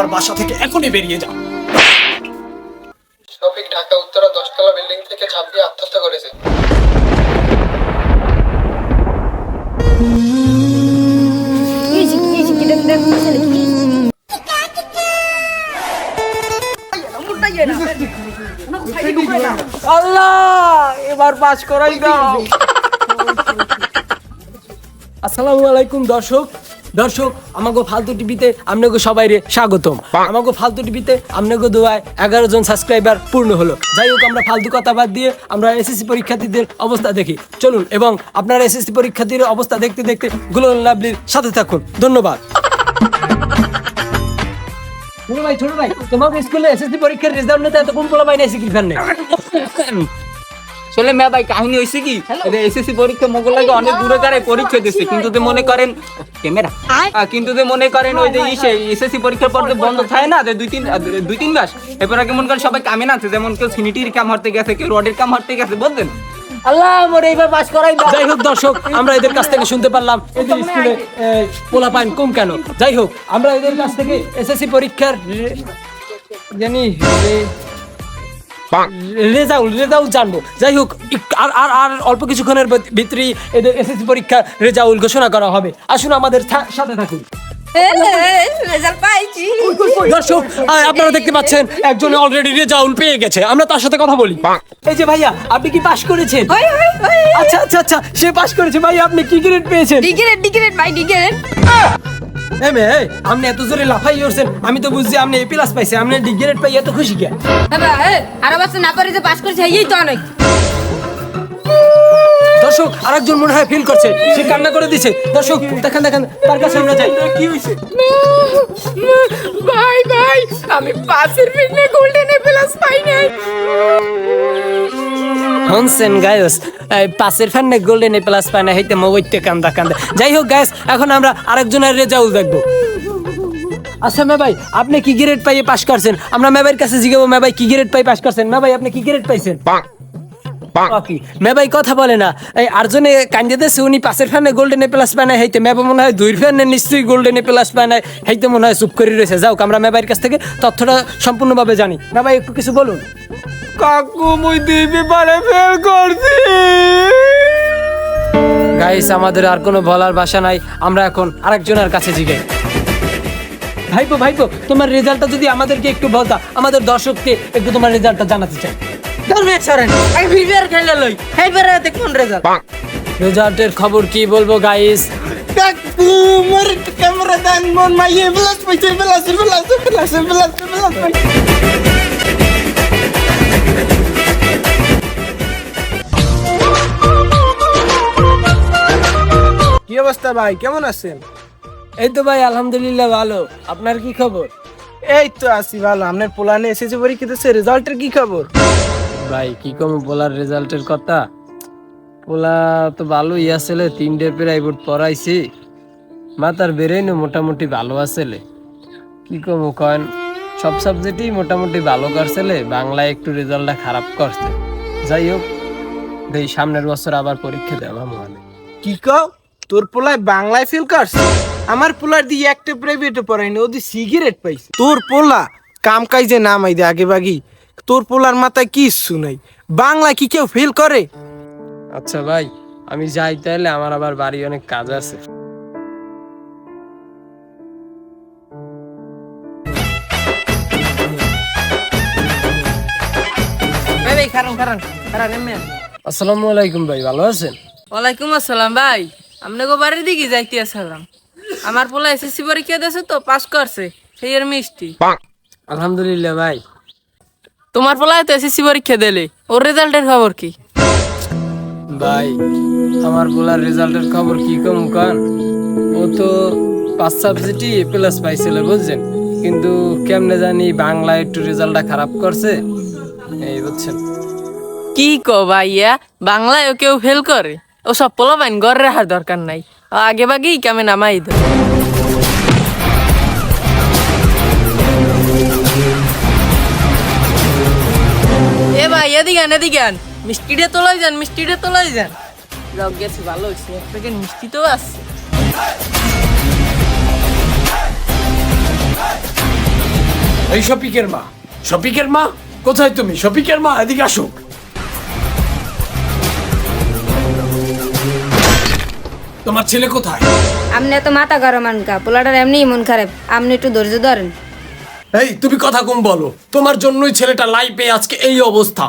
আমার বাসা থেকে এখনই বেরিয়ে যাও। শফিক ঢাকা উত্তরা দশতলা বিল্ডিং থেকে ঝাঁপ দিয়ে আত্মহত্যা করেছে। আল্লাহ এবার পাস করাই দাও। আসসালামু আলাইকুম দর্শক দর্শক আমাকে ফালতু টিভিতে আপনাকে সবাই রে স্বাগতম আমাকে ফালতু টিভিতে আপনাকে দোয়ায় এগারো জন সাবস্ক্রাইবার পূর্ণ হলো। যাই হোক আমরা ফালতু কথা বাদ দিয়ে আমরা এসএসসি পরীক্ষার্থীদের অবস্থা দেখি। চলুন এবং আপনারা এসএসসি পরীক্ষার্থীদের অবস্থা দেখতে দেখতে গুলোন লাভলির সাথে থাকুন। ধন্যবাদ। ছোট ভাই ছোট ভাই তোমার স্কুলে এসএসসি পরীক্ষার রেজাল্ট নিতে এত কম পোলা পাই নাই সিকির চলে মেয়া ভাই কাহিনী হয়েছে কি? এসএসসি পরীক্ষা মোগল লাগে অনেক দূরে দাঁড়ায় পরীক্ষা দিচ্ছে কিন্তু তো মনে করেন ক্যামেরা। কিন্তু তো মনে করেন ওই যে ইসে এসএসসি পরীক্ষার পর যে বন্ধ থাকে না যে দুই তিন দুই তিন মাস এরপর আগে মনে করেন সবাই কামে না আছে যেমন কেউ সিনিটির কাম হারতে গেছে কেউ রডের কাম হারতে গেছে বুঝলেন? আল্লাহ মোর এইবার পাস করাই যাই হোক দর্শক আমরা এদের কাছ থেকে শুনতে পারলাম এদের স্কুলে পোলা পাইন কম কেন? যাই হোক আমরা এদের কাছ থেকে এসএসসি পরীক্ষার জানি রে- রেজাল্ট রেজাল্ট জানব। যাই হোক আর আর আর অল্প কিছুক্ষণের ভিত- ভিতরেই এদের এসএসসি পরীক্ষার রেজাল্ট ঘোষণা করা হবে। আসুন আমাদের সাথে থাকুন। দর্শক আপনারা দেখতে পাচ্ছেন একজন অলরেডি রেজাউল পেয়ে গেছে। আমরা তার সাথে কথা বলি। এই যে ভাইয়া আপনি কি পাশ করেছেন? আচ্ছা আচ্ছা আচ্ছা সে পাশ করেছে। ভাই আপনি কি গ্রেড পেয়েছেন? ডিগ্রেড ডিগ্রেড ভাই ডিগ্রেড আপনি এত জোরে লাফাই উঠছেন আমি তো বুঝছি আপনি এ প্লাস পাইছে আপনি ডি গ্রেড পাই এত খুশি কে? আর বাচ্চা না পারে যে পাস করেছে এই তো অনেক। দর্শক আরেকজন মনে হয় ফিল করছে সে কান্না করে দিছে। দর্শক দেখেন দেখেন তার কাছে আমরা যাই। কি হয়েছে ভাই ভাই আমি পাসের ফিল্মে গোল্ডেন প্লাস পাই নাই। হনসেন গায়স পাশের ফ্যানে গোল্ডেন এ প্লাস পায় না হইতে মবইতে কান্দা কান্দা। যাই হোক গায়স এখন আমরা আরেকজনের রেজাল্ট দেখব। আচ্ছা মে ভাই আপনি কি গ্রেড পাইয়ে পাস করছেন? আমরা মে ভাইয়ের কাছে জিগাবো মে ভাই কি গ্রেড পাই পাস করছেন? মে ভাই আপনি কি গ্রেড পাইছেন? মে ভাই কথা বলে না। এই আরজনে কান্দে দেশে উনি পাশের ফ্যানে গোল্ডেন এ প্লাস পায় না হইতে মে ভাই মনে হয় দুই ফ্যানে নিশ্চয়ই গোল্ডেন এ প্লাস পায় না হইতে মনে হয় চুপ করে রয়েছে। যাও আমরা মে ভাইয়ের কাছ থেকে তথ্যটা সম্পূর্ণভাবে জানি। মে ভাই একটু কিছু বলুন। কাকু মুই দুই পেপারে ফেল করছি। গাইস আমাদের আর কোনো বলার ভাষা নাই। আমরা এখন আরেকজনের কাছে জিগাই। ভাইপো ভাইপো তোমার রেজাল্টটা যদি আমাদেরকে একটু বলতা আমাদের দর্শককে একটু তোমার রেজাল্টটা জানাতে চাই। ধর্মেশ সরেন আমি ফিফার খেলে লই হেইবারে দেখুন রেজাল্ট। রেজাল্টের খবর কি বলব গাইস কাকু মোর ক্যামেরা দেন মন মাইয়ে প্লাস পাইছে plus plus plus plus plus কি অবস্থা ভাই? কেমন আছেন? এই তো ভাই আলহামদুলিল্লাহ ভালো। আপনার কি খবর? এই তো আছি ভালো। আপনার পোলানে এসেছে রেজাল্টের কি খবর? ভাই কি কম বলার রেজাল্টের কথা? পোলা তো ভালোই আসলে তিনটে প্রাইভেট পড়াইছি। মাতার বেরেইনো মোটামুটি ভালো আসলে কি কম কয়েন? সব সাবজেক্টই মোটামুটি ভালো করছিলে বাংলায় একটু রেজাল্টটা খারাপ করছে। যাই হোক এই সামনের বছর আবার পরীক্ষা দেওয়া মানে কি কও? তোর পোলায় বাংলায় ফেল করছে? আমার পোলার দিয়ে একটা প্রাইভেটে পড়াইনি ওদি সিগারেট পাইছে। তোর পোলা কাম কাজে নামাই দে আগে বাগি তোর পোলার মাথায় কি নাই। বাংলা কি কেউ ফেল করে? আচ্ছা ভাই আমি যাই তাহলে আমার আবার বাড়ি অনেক কাজ আছে। খারান খারান খারান এমএ আসসালামু আলাইকুম ভাই ভালো আছেন? ওয়ালাইকুম আসসালাম ভাই। আপনাকে বাড়ির দিকে যাইতে আসলাম। আমার পোলা এসএসসি পরীক্ষা দিয়েছে তো পাস করছে। সেই এর মিষ্টি। আলহামদুলিল্লাহ ভাই। তোমার পোলা তো এসএসসি পরীক্ষা দিলে। ওর রেজাল্টের খবর কি? ভাই আমার বলার রেজাল্টের খবর কি কম কান? ও তো পাঁচ সাবজেক্টই এ প্লাস পাইছিল বুঝছেন? কিন্তু কেমনে জানি বাংলা একটু রেজাল্টটা খারাপ করছে। এই বুঝছেন? কি কো ভাইয়া বাংলায় ও কেউ ফেল করে? ও সব পোলা বাইন ঘরে রাখার দরকার নাই। আগে বাগেই কামে নামাই দে এ ভাই, এদিকে আন এদিকে আন। মিষ্টিটা তোলাই যান, মিষ্টিটা তোলাই যান। যাও গেছে, ভালো হয়েছে। এক প্যাকেট মিষ্টি তো আসছে এই শফিকের মা শফিকের মা, কোথায় তুমি? শপিকের মা, এদিকে আসো তোমার ছেলে কোথায়? আপনি এত মাথা গরম আনকা পোলাটার এমনি মন খারাপ। আপনি একটু ধৈর্য ধরেন। এই তুমি কথা কম বলো। তোমার জন্যই ছেলেটা লাইফে আজকে এই অবস্থা।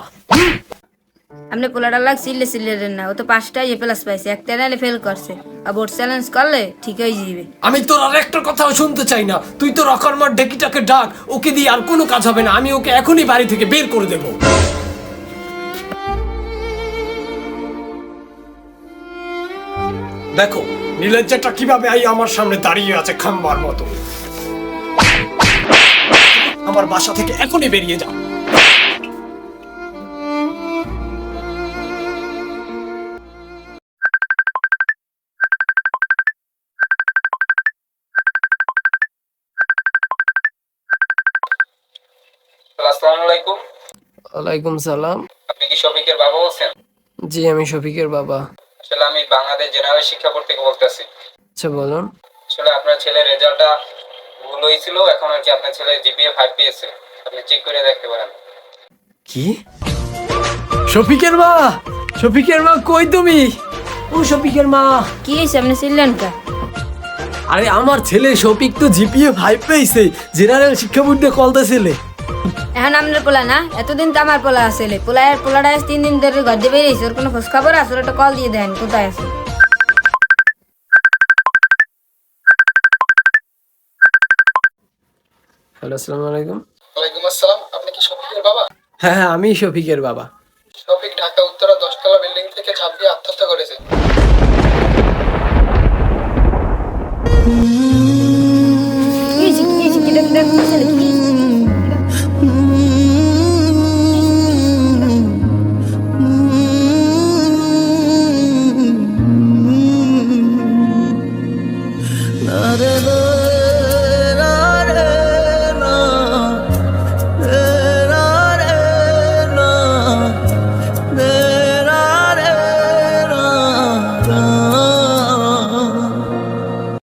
আপনি পোলাটার লাগ সিলে সিলে না ও তো পাঁচটাই এ প্লাস পাইছে একটা নাইলে ফেল করছে। আর বোর্ড চ্যালেঞ্জ করলে ঠিক হয়ে যাবে। আমি তোর আর একটা কথাও শুনতে চাই না। তুই তো রকরমার ডেকিটাকে ডাক ওকে দিয়ে আর কোনো কাজ হবে না। আমি ওকে এখনই বাড়ি থেকে বের করে দেব। দেখো নীলজ্জাটা কীভাবে আই আমার সামনে দাঁড়িয়ে আছে খাম্বার মতো? আমার বাসা থেকে এখনই বেরিয়ে যাও। আসসালামু আলাইকুম। ওয়ালাইকুম সালাম। আপনি কি শফিকের বাবা বলছেন? জি আমি শফিকের বাবা। আসলে আমি বাংলাদেশ জেনারেল শিক্ষা বোর্ড থেকে বলতেছি। আচ্ছা বলুন। আসলে আপনার ছেলের রেজাল্টটা ভুল হয়েছিল এখন আর কি আপনার ছেলে জিপিএ ফাইভ পেয়েছে। আপনি চেক করে দেখতে পারেন। কি? শফিকের মা! শফিকের মা কই তুমি? ও শফিকের মা! কি হয়েছে? আপনি ছিলেন কা? আরে আমার ছেলে শফিক তো জিপিএ ফাইভ পেয়েছে জেনারেল শিক্ষা বোর্ডে কলতে ছেলে এখন আপনার পোলা না? এতদিন তো আমার পোলা আসলে পোলা আর পোলাটা তিন দিন ধরে ঘর দিয়ে বেরিয়েছে। ওর কোনো খোঁজ খবর আছে? ওর একটা কল দিয়ে দেন কোথায় আছে? হ্যালো আসসালামু আলাইকুম। ওয়ালাইকুম আসসালাম। আপনি কি শফিকের বাবা? হ্যাঁ হ্যাঁ আমি শফিকের বাবা।